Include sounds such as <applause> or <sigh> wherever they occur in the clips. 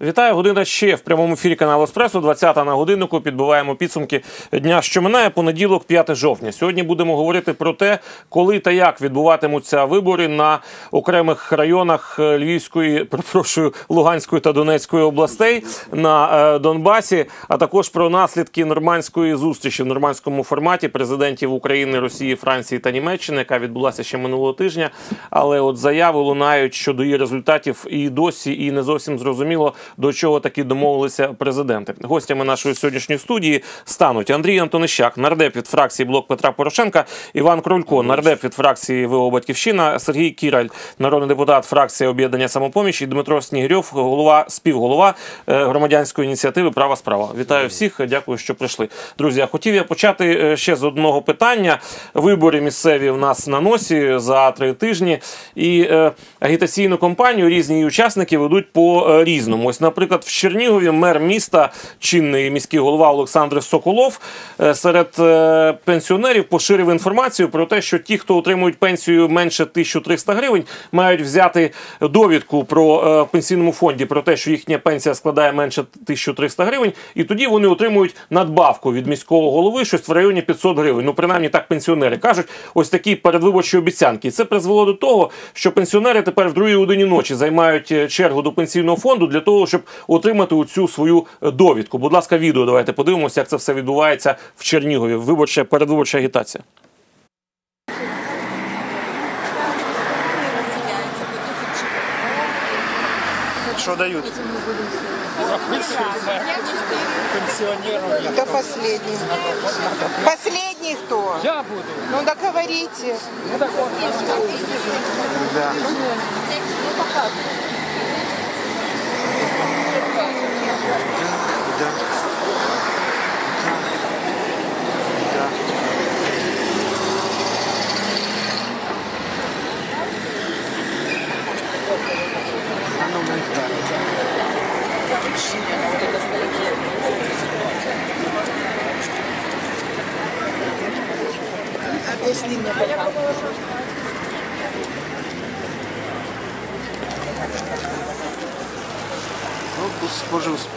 Вітаю, година ще в прямому ефірі каналу Еспресо. 20 на годиннику. Підбиваємо підсумки дня, що минає понеділок, 5 жовтня. Сьогодні будемо говорити про те, коли та як відбуватимуться вибори на окремих районах Львівської, <laughs> перепрошую, Луганської та Донецької областей на е, Донбасі, а також про наслідки нормандської зустрічі в нормандському форматі президентів України, Росії, Франції та Німеччини, яка відбулася ще минулого тижня. Але от заяви лунають щодо її результатів і досі, і не зовсім зрозуміло до чого таки домовилися президенти. Гостями нашої сьогоднішньої студії стануть Андрій Антонищак, нардеп від фракції Блок Петра Порошенка, Іван Крулько, нардеп від фракції ВО Батьківщина, Сергій Кіраль, народний депутат фракції об'єднання самопоміч і Дмитро Снігирьов, голова співголова е, громадянської ініціативи Права справа. Вітаю всіх. Дякую, що прийшли. Друзі, хотів я почати е, ще з одного питання. Вибори місцеві в нас на носі за три тижні, і е, агітаційну кампанію різні її учасники ведуть по е, різному. Ось, наприклад, в Чернігові мер міста, чинний міський голова Олександр Соколов, е, серед е, пенсіонерів поширив інформацію про те, що ті, хто отримують пенсію менше 1300 гривень, мають взяти довідку про е, в пенсійному фонді про те, що їхня пенсія складає менше 1300 гривень, і тоді вони отримують надбавку від міського голови, щось в районі 500 гривень. Ну, принаймні так пенсіонери кажуть, ось такі передвиборчі обіцянки. Це призвело до того, що пенсіонери тепер в другій годині ночі займають чергу до пенсійного фонду для того, щоб отримати цю свою е, довідку. Будь ласка, відео давайте подивимося, як це все відбувається в Чернігові. Виборча передвиборча агітація. Что дают? Кто последний? Последний кто? Я буду. Ну договорите. Да. Да. Да.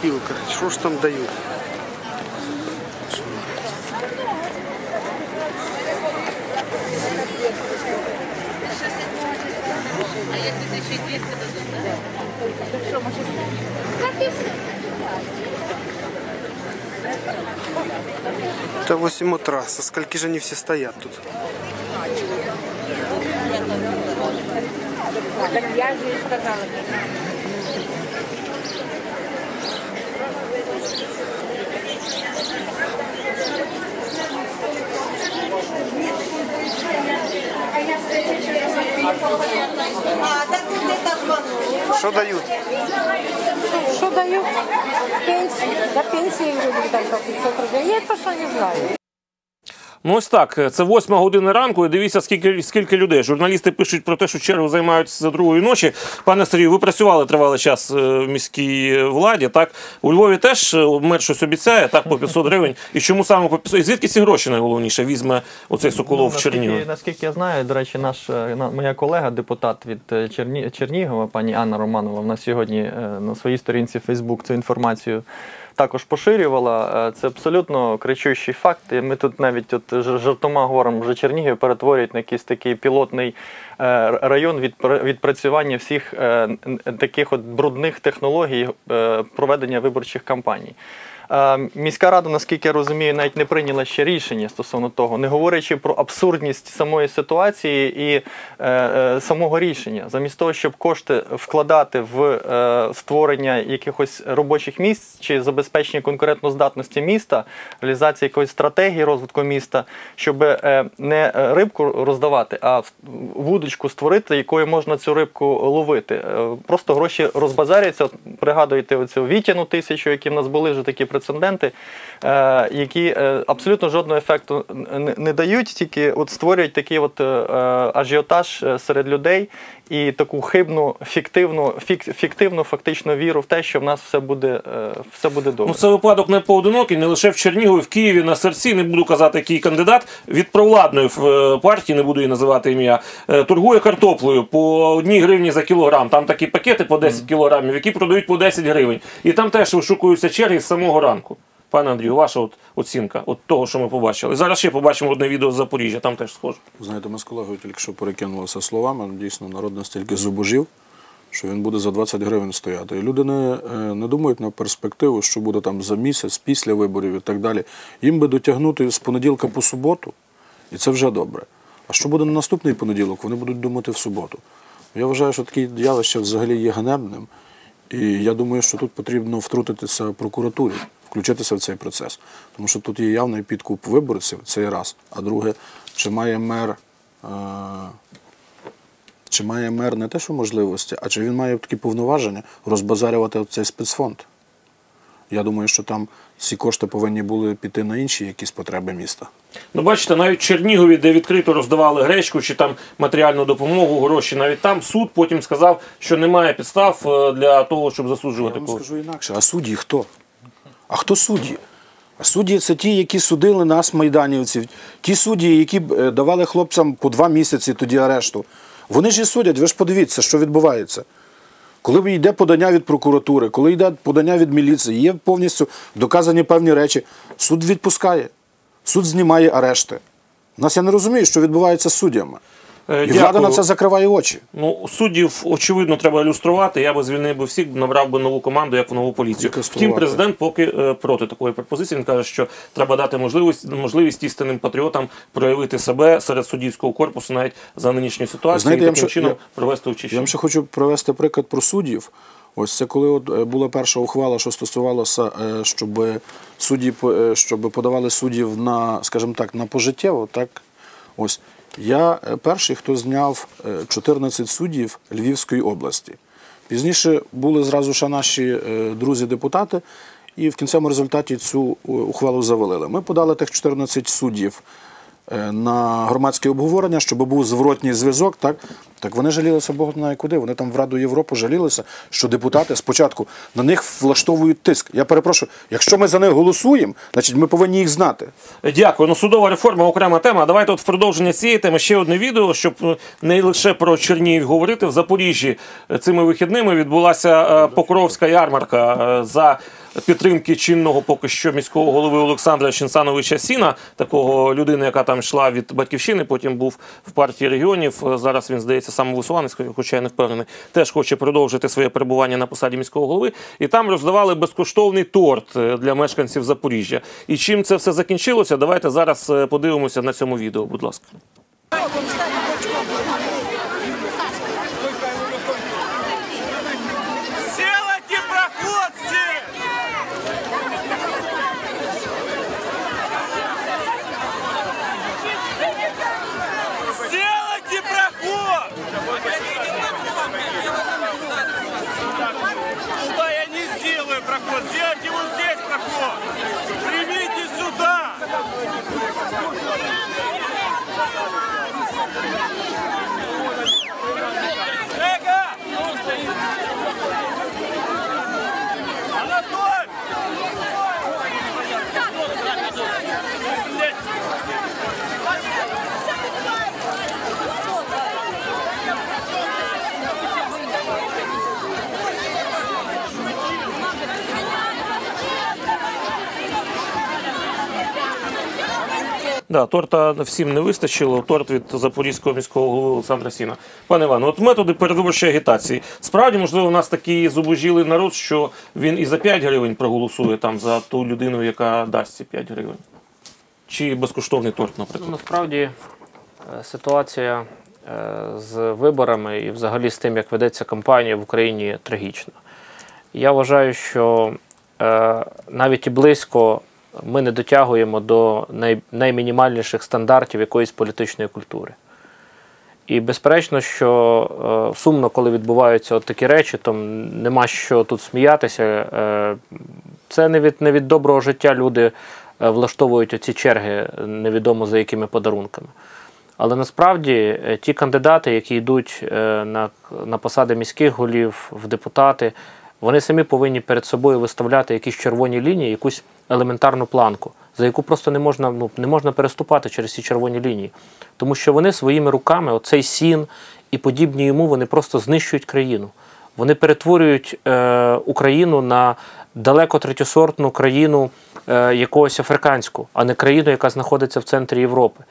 купил, короче. Что ж там дают? Это 8 утра. Со скольки же они все стоят тут? Так я же и сказала. Что дают? Что дают? Пенсии. До пенсии там по 500 рублей. Я это что не знаю. Ну ось так. Це восьма година ранку. І дивіться, скільки скільки людей. Журналісти пишуть про те, що чергу займають за другої ночі. Пане Сергію, ви працювали тривалий час е, в міській владі. Так у Львові теж е, мер щось обіцяє, так по 500 гривень. І чому саме по 500? І звідки ці гроші найголовніше візьме оцей Соколов в Чернігові? Ну, Наскільки, я знаю, до речі, наш е, моя колега, депутат від Черні, Чернігова, пані Анна Романова, вона сьогодні на своїй сторінці Facebook цю інформацію також поширювала. Е, Це абсолютно кричущий факт. І ми тут навіть от жартома говоримо, вже Чернігів перетворюють на якийсь такий пілотний е, район відпра- відпрацювання всіх е, таких от брудних технологій проведення виборчих кампаній. Е, Міська рада, наскільки я розумію, навіть не прийняла ще рішення стосовно того, не говорячи про абсурдність самої ситуації і е, е, самого рішення, замість того, щоб кошти вкладати в створення якихось робочих місць чи забезпечення конкурентноздатності міста, реалізації якоїсь стратегії розвитку міста, щоб не рибку роздавати, а вудочку створити, якою можна цю рибку ловити. Просто гроші розбазаряться. Пригадуєте оцю Вітяну тисячу, які в нас були вже такі прецеденти, е, які е, абсолютно жодного ефекту не, дають, тільки от створюють такий от е, ажіотаж серед людей і таку хибну, фіктивну, фік, фіктивну фактично віру в те, що в нас все буде, е, все буде добре. Ну, це випадок не поодинокий, не лише в Чернігові, в Києві на серці. Не буду казати, який кандидат від провладної е, партії, не буду її називати ім'я, е, торгує картоплею по одній гривні за кілограм. Там такі пакети по 10 кілограмів, які продають по по 10 гривень. І там теж вишукуються черги з самого ранку. Пане Андрію, ваша от оцінка от того, що ми побачили. Зараз ще побачимо одне відео з Запоріжжя, там теж схоже. Знаєте, ми з колегою тільки що перекинулися словами. Дійсно, народ настільки зубожів, що він буде за 20 гривень стояти. І люди не, е, не думають на перспективу, що буде там за місяць, після виборів і так далі. Їм би дотягнути з понеділка по суботу, і це вже добре. А що буде на наступний понеділок, вони будуть думати в суботу. Я вважаю, що таке явище взагалі є ганебним. І я думаю, що тут потрібно втрутитися прокуратурі, включитися в цей процес. Тому що тут є явний підкуп виборців, це є раз. А друге, чи має мер, е, чи має мер не те, що можливості, а чи він має такі повноваження розбазарювати цей спецфонд. Я думаю, що там ці кошти повинні були піти на інші якісь потреби міста. Ну, бачите, навіть в Чернігові, де відкрито роздавали гречку чи там матеріальну допомогу, гроші, навіть там суд потім сказав, що немає підстав е, для того, щоб Я засуджувати вам когось. скажу інакше, а судді хто? А хто судді? А судді це ті, які судили нас, майданівців, ті судді, які е, давали хлопцям по два місяці тоді арешту. Вони ж і судять, ви ж подивіться, що відбувається. Коли йде подання від прокуратури, коли йде подання від міліції, є повністю доказані певні речі, суд відпускає, суд знімає арешти. У нас я не розумію, що відбувається з суддями. Е, І влада на це закриває очі. Ну, суддів, очевидно, треба ілюструвати. Я би звільнив би всіх, набрав би нову команду, як в нову поліцію. Втім, президент поки е, проти такої пропозиції. Він каже, що треба дати можливість, можливість істинним патріотам проявити себе серед суддівського корпусу навіть за нинішню ситуацію Знаєте, і таким ще- чином я- провести Я вам ще хочу привести приклад про суддів. Ось це коли от е, була перша ухвала, що стосувалося, щоб судді щоб подавали суддів на, скажімо так, на пожиттєво. Так, ось я е, перший, хто зняв е, 14 суддів Львівської області. Пізніше були зразу ще наші е, друзі-депутати, і в кінцевому результаті цю е, ухвалу завалили. Ми подали тих 14 суддів е, на громадське обговорення, щоб був зворотній зв'язок. Так, так вони жалілися Бог знає куди. Вони там в Раду Європи жалілися, що депутати спочатку на них влаштовують тиск. Я перепрошую, якщо ми за них голосуємо, значить ми повинні їх знати. Дякую. Ну, судова реформа окрема тема. Давайте от в продовження цієї теми ще одне відео, щоб е, не лише про Чернігів говорити. В Запоріжжі е, цими вихідними відбулася е, Покровська ярмарка е, за підтримки чинного поки що міського голови Олександра Чинсановича Сіна, такого людини, яка там йшла від батьківщини, потім був в партії регіонів. Зараз він здається самовисуванець, хоча я не впевнений, теж хоче продовжити своє перебування на посаді міського голови. І там роздавали безкоштовний торт е, для мешканців Запоріжжя. І чим це все закінчилося? Давайте зараз е, подивимося на цьому відео. Будь ласка. Сделаю Да, торта всім не вистачило. Торт від запорізького міського голови Олександра Сіна. Пане Іване, от методи передвиборчої агітації. Справді, можливо, у нас такий зубожілий народ, що він і за 5 гривень проголосує там за ту людину, яка дасть ці 5 гривень. Чи безкоштовний торт, Ну, наприклад. насправді е, ситуація е, з виборами і взагалі з тим, як ведеться кампанія в Україні, трагічна. Я вважаю, що е, навіть і близько ми не дотягуємо до най, наймінімальніших стандартів якоїсь політичної культури. І безперечно, що е, сумно, коли відбуваються от такі речі, то нема що тут сміятися. Е, це не від, не від доброго життя люди е, влаштовують оці черги невідомо за якими подарунками. Але насправді е, ті кандидати, які йдуть е, на, на посади міських голів, в депутати, вони самі повинні перед собою виставляти якісь червоні лінії, якусь елементарну планку, за яку просто не можна, ну, не можна переступати через ці червоні лінії. Тому що вони своїми руками, оцей сін і подібні йому, вони просто знищують країну. Вони перетворюють е, Україну на далеко третьосортну країну е, якогось африканську, а не країну, яка знаходиться в центрі Європи.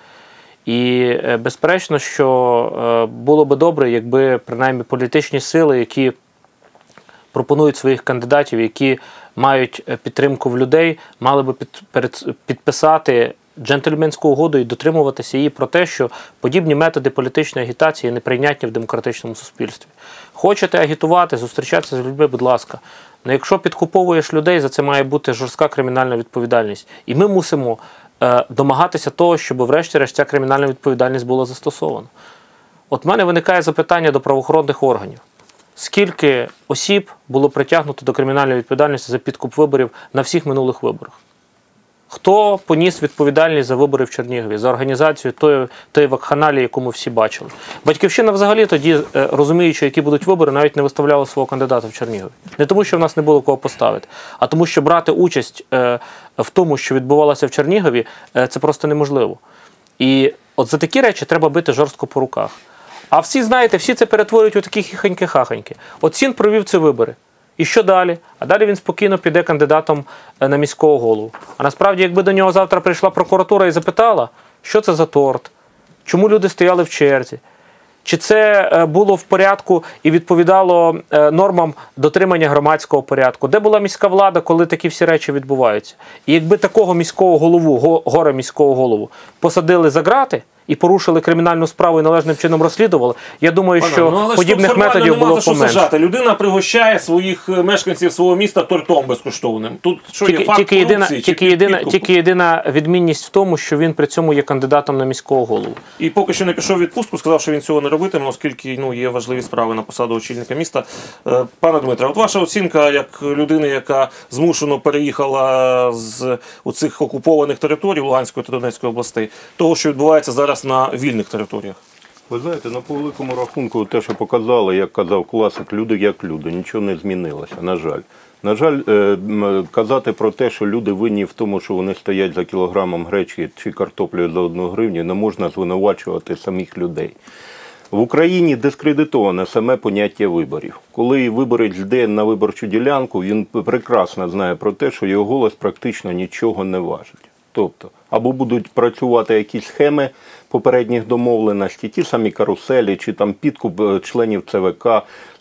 І е, безперечно, що е, було би добре, якби принаймні політичні сили, які пропонують своїх кандидатів, які мають е, підтримку в людей, мали би підписати джентльменську угоду і дотримуватися її про те, що подібні методи політичної агітації неприйнятні в демократичному суспільстві. Хочете агітувати, зустрічатися з людьми, будь ласка. Ну, якщо підкуповуєш людей, за це має бути жорстка кримінальна відповідальність. І ми мусимо е, домагатися того, щоб, врешті-решт, ця кримінальна відповідальність була застосована. От в мене виникає запитання до правоохоронних органів. Скільки осіб було притягнуто до кримінальної відповідальності за підкуп виборів на всіх минулих виборах? Хто поніс відповідальність за вибори в Чернігові, за організацію тої, тої вакханалії, яку ми всі бачили? Батьківщина взагалі тоді, е, розуміючи, які будуть вибори, навіть не виставляла свого кандидата в Чернігові. Не тому, що в нас не було кого поставити, а тому, що брати участь е, в тому, що відбувалося в Чернігові, е, це просто неможливо. І от за такі речі треба бити жорстко по руках. А всі, знаєте, всі це перетворюють у такі хіхоньки-хахоньки. От Сін провів ці вибори. І що далі? А далі він спокійно піде кандидатом е, на міського голову. А насправді, якби до нього завтра прийшла прокуратура і запитала, що це за торт, чому люди стояли в черзі, чи це е, було в порядку і відповідало е, нормам дотримання громадського порядку? Де була міська влада, коли такі всі речі відбуваються? І якби такого міського голову, го- горе міського голову, посадили за грати і порушили кримінальну справу і належним чином розслідували, я думаю, Пане, що ну, подібних методів було за що поменше. сажати. Людина пригощає своїх е, мешканців свого міста тортом безкоштовним. Тут що є Тільки, факт тільки, єдина, чи тільки, єдина, тільки єдина відмінність в тому, що він при цьому є кандидатом на міського голову. І поки що не пішов відпустку, сказав, що він цього не робитиме, оскільки ну, є важливі справи на посаду очільника міста. Е, Пане Дмитре, от ваша оцінка як людини, яка змушено переїхала з у цих окупованих територій Луганської та Донецької областей, того, що відбувається зараз на вільних територіях. Ви знаєте, на по великому рахунку, те, що показали, як казав класик, люди як люди, нічого не змінилося, на жаль. На жаль, е, казати про те, що люди винні в тому, що вони стоять за кілограмом гречки чи картоплею за одну гривню, не можна звинувачувати самих людей. В Україні дискредитоване саме поняття виборів. Коли виборець йде на виборчу ділянку, він прекрасно знає про те, що його голос практично нічого не важить. Тобто, або будуть працювати якісь схеми попередніх домовленостей, ті самі каруселі, чи там підкуп е, членів ЦВК.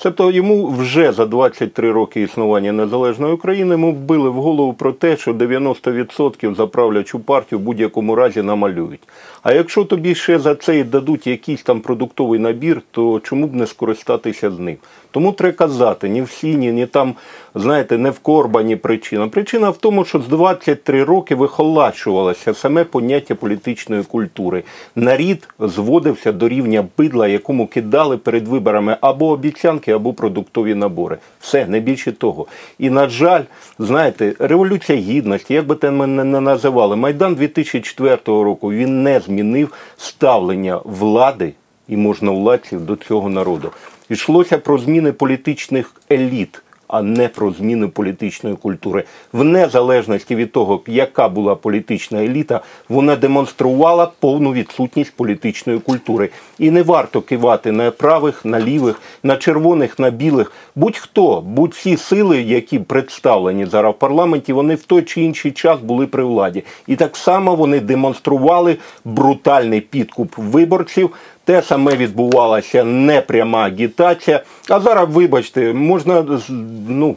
Тобто йому вже за 23 роки існування незалежної України йому вбили в голову про те, що 90% за правлячу партію в будь-якому разі намалюють. А якщо тобі ще за це і дадуть якийсь там продуктовий набір, то чому б не скористатися з ним? Тому треба казати, ні в сіні, ні там, знаєте, не в корбані причина. Причина в тому, що з 23 роки вихолачувалося саме поняття політичної культури. Нарід зводився до рівня бидла, якому кидали перед виборами або обіцянки, або продуктові набори. Все, не більше того. І, на жаль, знаєте, революція гідності, як би те ми не називали, Майдан 2004 року він не змінив ставлення влади і можновладців до цього народу. Йшлося про зміни політичних еліт, а не про зміни політичної культури. В незалежності від того, яка була політична еліта, вона демонструвала повну відсутність політичної культури. І не варто кивати на правих, на лівих, на червоних, на білих. Будь-хто, будь-всі сили, які представлені зараз в парламенті, вони в той чи інший час були при владі. І так само вони демонстрували брутальний підкуп виборців. Те саме відбувалася непряма агітація. А зараз, вибачте, можна ну,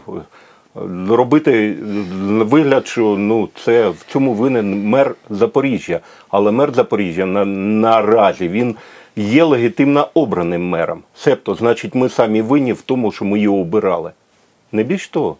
робити вигляд, що ну, це в цьому винен мер Запоріжжя. Але мер Запоріжжя на, наразі він є легітимно обраним мером. Себто, значить, ми самі винні в тому, що ми його обирали. Не більш того.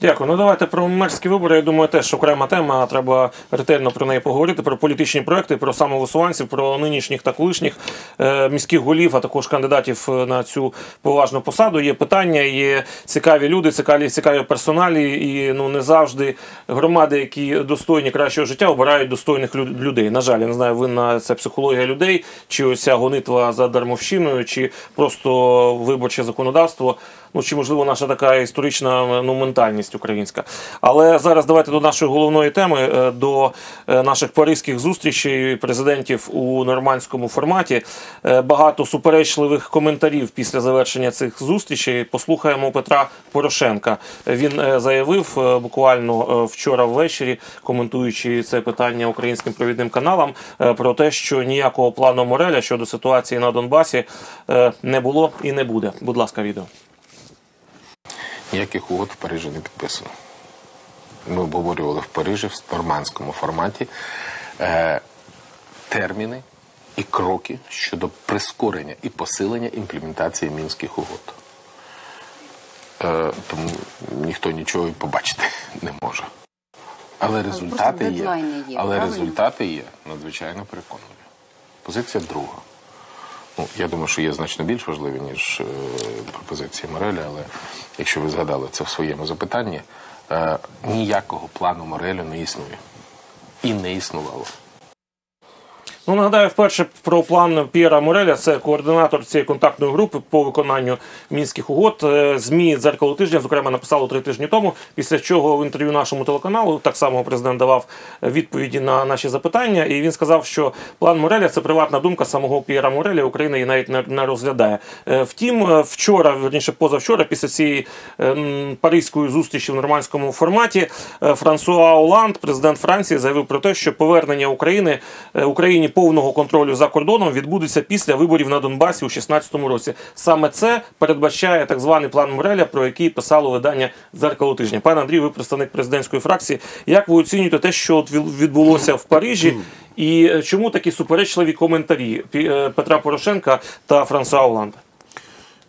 Дякую. Ну давайте про мерські вибори. Я думаю, теж окрема тема. Треба ретельно про неї поговорити. Про політичні проекти, про самовисуванців, про нинішніх та колишніх е, міських голів, а також кандидатів на цю поважну посаду. Є питання, є цікаві люди, цікаві, цікаві персоналі, і ну не завжди громади, які достойні кращого життя, обирають достойних лю- людей. На жаль, я не знаю, винна це психологія людей, чи оця гонитва за дармовщиною, чи просто виборче законодавство. Ну чи можливо наша така історична ну, ментальність. Державність українська. Але зараз давайте до нашої головної теми, е, до е, наших паризьких зустрічей президентів у нормандському форматі. Е, Багато суперечливих коментарів після завершення цих зустрічей. Послухаємо Петра Порошенка. Він заявив буквально вчора ввечері, коментуючи це питання українським провідним каналам, про те, що ніякого плану Мореля щодо ситуації на Донбасі не було і не буде. Будь ласка, відео. Ніяких угод в Парижі не підписано. Ми обговорювали в Парижі в нормандському форматі е, терміни і кроки щодо прискорення і посилення імплементації мінських угод. Е, тому ніхто нічого і побачити <laughs> не може. Але результати є, є, але результати є надзвичайно переконливі. Позиція друга. Ну, я думаю, що є значно більш важливі, ніж е, пропозиції Мореля, але якщо ви згадали це в своєму запитанні, е, ніякого плану Мореля не існує. І не існувало. Ну, нагадаю, вперше про план П'єра Мореля, це координатор цієї контактної групи по виконанню мінських угод. Е, ЗМІ дзеркало тижня, зокрема, написало три тижні тому. Після чого в інтерв'ю нашому телеканалу так само президент давав відповіді на наші запитання. І він сказав, що план Мореля це приватна думка самого П'єра Мореля. Україна її навіть не, розглядає. Е, Втім, е, вчора, верніше позавчора, після цієї паризької зустрічі в нормандському форматі, Франсуа Оланд, президент Франції, заявив про те, що повернення України Україні повного контролю за кордоном відбудеться після виборів на Донбасі у 2016 році. Саме це передбачає так званий план Мореля, про який писало видання «Дзеркало тижня». Пане Андрій, ви представник президентської фракції. Як ви оцінюєте те, що відбулося в Парижі? І е, чому такі суперечливі коментарі е, Петра Порошенка та Франсуа Оланда?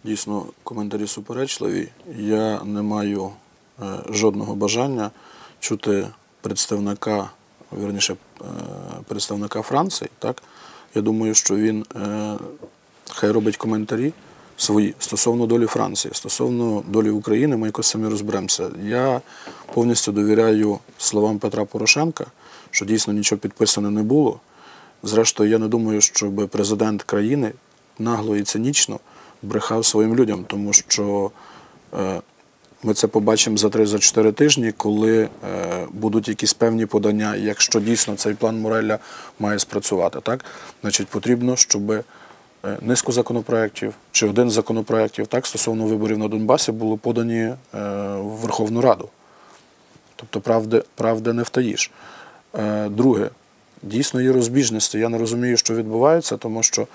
Дійсно, коментарі суперечливі. Я не маю е, жодного бажання чути представника, вірніше, е, представника Франції. Так? Я думаю, що він е, хай робить коментарі свої стосовно долі Франції, стосовно долі України, ми якось самі розберемося. Я повністю довіряю словам Петра Порошенка, що дійсно нічого підписано не було. Зрештою, я не думаю, щоб президент країни нагло і цинічно брехав своїм людям, тому що е, ми це побачимо за 3-4 тижні, коли е, будуть якісь певні подання, якщо дійсно цей план Мореля має спрацювати. Так? Значить, потрібно, щоб е, низку законопроєктів чи один законопроєктів так, стосовно виборів на Донбасі було подані е, в Верховну Раду. Тобто правди, правди не втаїш. Е, друге, дійсно є розбіжності. Я не розумію, що відбувається, тому що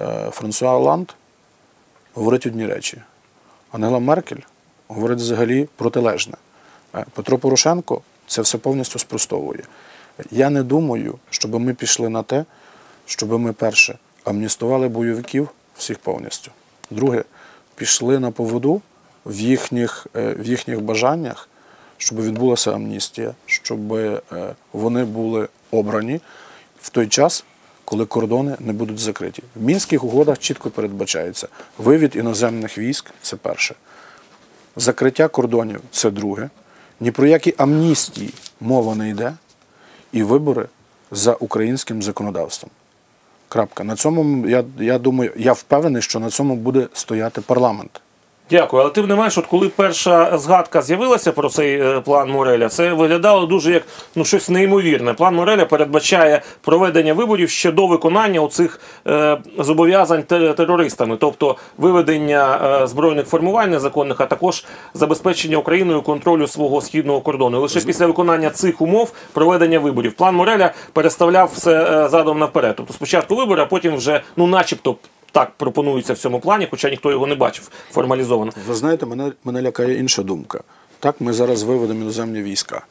е, Франсуа Оланд говорить одні речі. Ангела Меркель говорить взагалі протилежне. Е, Петро Порошенко це все повністю спростовує. Я не думаю, щоб ми пішли на те, щоб ми перше амністували бойовиків всіх повністю. Друге, пішли на поводу в їхніх, е, в їхніх бажаннях, щоб відбулася амністія, щоб е, вони були обрані в той час, коли кордони не будуть закриті. В мінських угодах чітко передбачається вивід іноземних військ це перше. Закриття кордонів це друге. Ні про які амністії мова не йде, і вибори за українським законодавством. Крапка. На цьому я, я думаю, я впевнений, що на цьому буде стояти парламент. Дякую, але тим не менш, от коли перша згадка з'явилася про цей е, план Мореля, це виглядало дуже як ну щось неймовірне. План Мореля передбачає проведення виборів ще до виконання оцих е, зобов'язань терористами, тобто виведення е, збройних формувань незаконних, а також забезпечення Україною контролю свого східного кордону. І Лише після виконання цих умов проведення виборів. План Мореля переставляв все е, задом наперед. Тобто спочатку вибори, а потім вже ну, начебто. Так пропонується в цьому плані, хоча ніхто його не бачив формалізовано. Ви знаєте, мене, мене лякає інша думка. Так, ми зараз виведемо іноземні війська.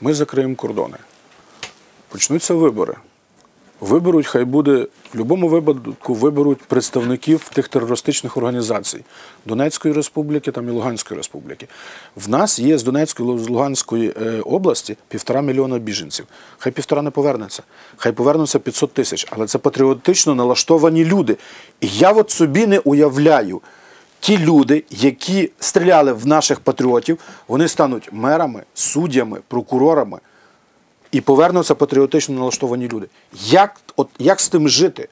Ми закриємо кордони. Почнуться вибори. Виберуть, хай буде, в будь-якому випадку виберуть представників тих терористичних організацій Донецької республіки там і Луганської республіки. В нас є з Донецької з Луганської е, області півтора мільйона біженців. Хай півтора не повернеться, хай повернуться 500 тисяч, але це патріотично налаштовані люди. І я от собі не уявляю, ті люди, які стріляли в наших патріотів, вони стануть мерами, суддями, прокурорами і повернуться патріотично налаштовані люди. Як, от, як з тим жити?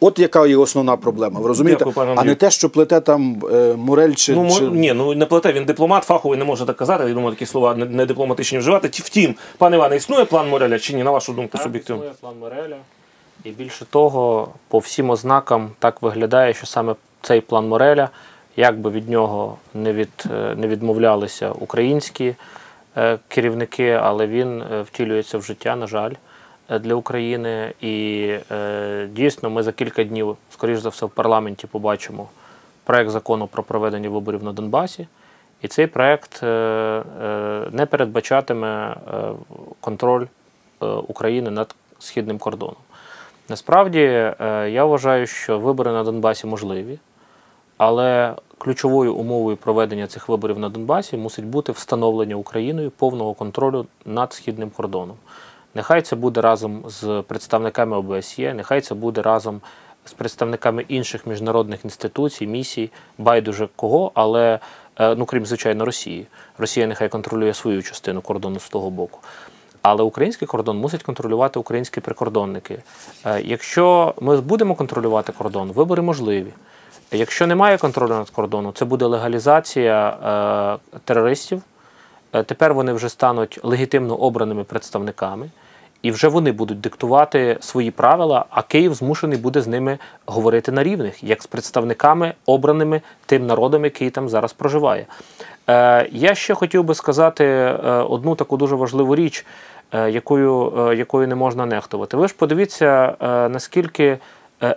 От яка є основна проблема. Ви розумієте? Дякую, а не те, що плете там е, Морель чи, Ну, чи... ні, ну не плете, він дипломат, фаховий не може так казати. Я думаю, такі слова не, не дипломатичні вживати. Втім, пане Іване, існує план Мореля чи ні, на вашу думку, суб'єктивно? Існує план Мореля. І більше того, по всім ознакам так виглядає, що саме цей план Мореля, як би від нього не, від, е, не відмовлялися українські керівники, але він е, втілюється в життя, на жаль, е, для України. І е, дійсно ми за кілька днів, скоріш за все, в парламенті побачимо проект закону про проведення виборів на Донбасі. І цей проект е, е, не передбачатиме е, контроль е, України над східним кордоном. Насправді, е, я вважаю, що вибори на Донбасі можливі, але ключовою умовою проведення цих виборів на Донбасі мусить бути встановлення Україною повного контролю над східним кордоном. Нехай це буде разом з представниками ОБСЄ, нехай це буде разом з представниками інших міжнародних інституцій, місій, байдуже кого, але е, ну крім звичайно Росії. Росія нехай контролює свою частину кордону з того боку. Але український кордон мусять контролювати українські прикордонники. Е, Якщо ми будемо контролювати кордон, вибори можливі. Якщо немає контролю над кордоном, це буде легалізація е, терористів. Е, Тепер вони вже стануть легітимно обраними представниками, і вже вони будуть диктувати свої правила, а Київ змушений буде з ними говорити на рівних, як з представниками, обраними тим народом, який там зараз проживає. Е, я ще хотів би сказати е, одну таку дуже важливу річ, е, якою, якою не можна нехтувати. Ви ж подивіться, наскільки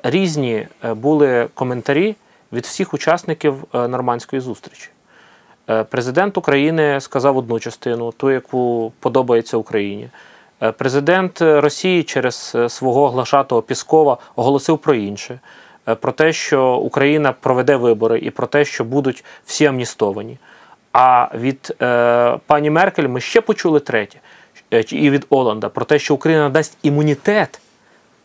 різні е, були коментарі від всіх учасників е, нормандської зустрічі. Е, Президент України сказав одну частину, ту, яку подобається Україні. Е, Президент е, Росії через е, свого глашатого Піскова оголосив про інше: Е, про те, що Україна проведе вибори, і про те, що будуть всі амністовані. А від е, пані Меркель ми ще почули третє, е, і від Оланда про те, що Україна дасть імунітет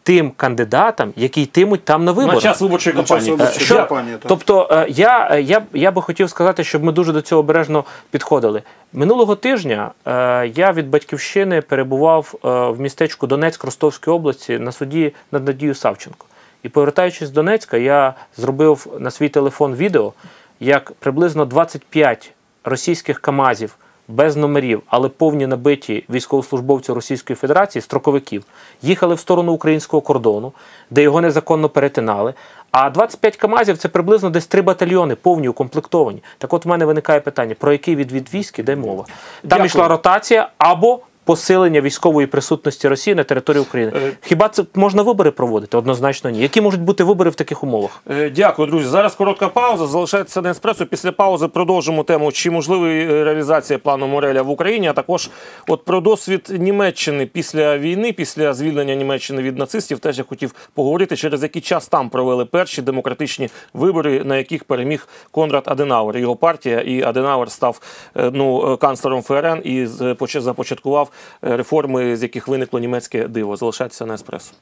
тим кандидатам, які йтимуть там на виборах. На час виборчої кампанії. Е, що- кампанії, так. Тобто е, я, е, я, б- я би хотів сказати, щоб ми дуже до цього обережно підходили. Минулого тижня е, я від батьківщини перебував е, в містечку Донецьк Ростовської області на суді над Надією Савченко. І повертаючись з Донецька, я зробив на свій телефон відео, як приблизно 25 російських КАМАЗів без номерів, але повні набиті військовослужбовців Російської Федерації, строковиків, їхали в сторону українського кордону, де його незаконно перетинали. А 25 КАМАЗів це приблизно десь три батальйони, повні укомплектовані. Так от в мене виникає питання: про який відвід військ іде мова? Там Дякую. йшла ротація або посилення військової присутності Росії на території України. Е, Хіба це можна вибори проводити? Однозначно ні. Які можуть бути вибори в таких умовах? Е, Дякую, друзі. Зараз коротка пауза. Залишається на еспресо. Після паузи продовжимо тему, чи можлива е, реалізація плану Мореля в Україні, а також от про досвід Німеччини після війни, після звільнення Німеччини від нацистів. Теж я хотів поговорити, через який час там провели перші демократичні вибори, на яких переміг Конрад Аденауер. Його партія і Аденауер став ну, канцлером ФРН і започаткував реформи, з яких виникло німецьке диво. Залишайтеся на еспресо.